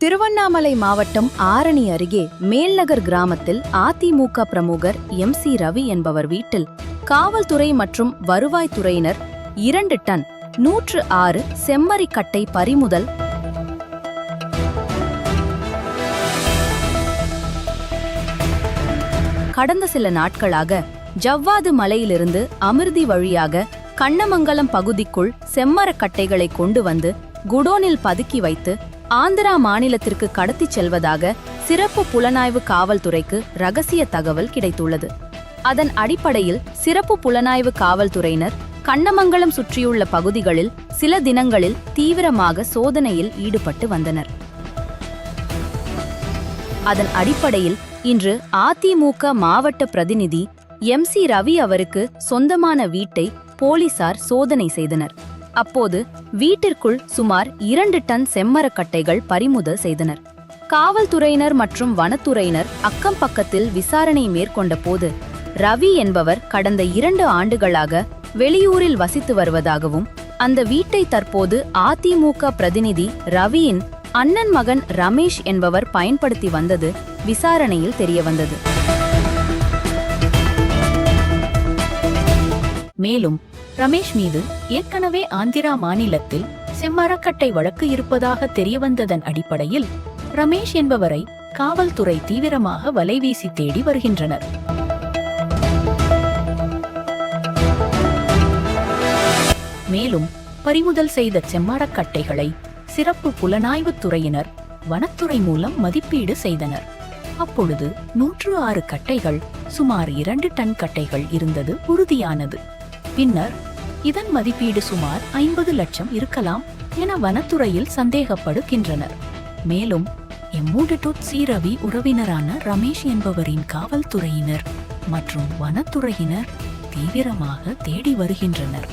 திருவண்ணாமலை மாவட்டம் ஆரணி அருகே மேல்நகர் கிராமத்தில் அதிமுக பிரமுகர் எம் சி ரவி என்பவர் வீட்டில் காவல்துறை மற்றும் வருவாய்த்துறையினர் இரண்டு டன் நூற்று ஆறு செம்மறிக்கட்டை பறிமுதல் கடந்த சில நாட்களாக ஜவ்வாது மலையிலிருந்து அமிர்தி வழியாக கண்ணமங்கலம் பகுதிக்குள் செம்மரக்கட்டைகளை கொண்டு வந்து குடோனில் பதுக்கி வைத்து ஆந்திரா மாநிலத்திற்கு கடத்திச் செல்வதாக சிறப்பு புலனாய்வு காவல்துறைக்கு ரகசிய தகவல் கிடைத்துள்ளது. அதன் அடிப்படையில் சிறப்பு புலனாய்வு காவல்துறையினர் கண்ணமங்கலம் சுற்றியுள்ள பகுதிகளில் சில தினங்களில் தீவிரமாக சோதனையில் ஈடுபட்டு வந்தனர். அதன் அடிப்படையில் இன்று அதிமுக மாவட்ட பிரதிநிதி எம் சி ரவி அவருக்கு சொந்தமான வீட்டை போலீசார் சோதனை செய்தனர். அப்போது வீட்டிற்குள் சுமார் இரண்டு டன் செம்மரக்கட்டைகள் பறிமுதல் செய்தனர். காவல்துறையினர் மற்றும் வனத்துறையினர் அக்கம் பக்கத்தில் விசாரணை மேற்கொண்ட போது ரவி என்பவர் கடந்த இரண்டு ஆண்டுகளாக வெளியூரில் வசித்து வருவதாகவும் அந்த வீட்டை தற்போது அதிமுக பிரதிநிதி ரவியின் அண்ணன் மகன் ரமேஷ் என்பவர் பயன்படுத்தி வந்தது விசாரணையில் தெரியவந்தது. மேலும் ரமேஷ் மீது ஏற்கனவே ஆந்திரா மாநிலத்தில் செம்மரக்கட்டை வழக்கு இருப்பதாக தெரியவந்ததன் அடிப்படையில் ரமேஷ் என்பவரை காவல்துறை தீவிரமாக வலைவீசி தேடி வருகின்றனர். மேலும் பறிமுதல் செய்த செம்மரக்கட்டைகளை சிறப்பு புலனாய்வுத் துறையினர் வனத்துறை மூலம் மதிப்பீடு செய்தனர். அப்பொழுது நூற்று ஆறு கட்டைகள் சுமார் இரண்டு டன் கட்டைகள் இருந்தது உறுதியானது. பின்னர் இதன் மதிப்பீடு சுமார் ஐம்பது லட்சம் இருக்கலாம் என வனத்துறையில் சந்தேகப்படுகின்றனர். மேலும் எம்மூடட்டூட் சீரவி உறவினரான ரமேஷ் என்பவரின் காவல்துறையினர் மற்றும் வனத்துறையினர் தீவிரமாக தேடி வருகின்றனர்.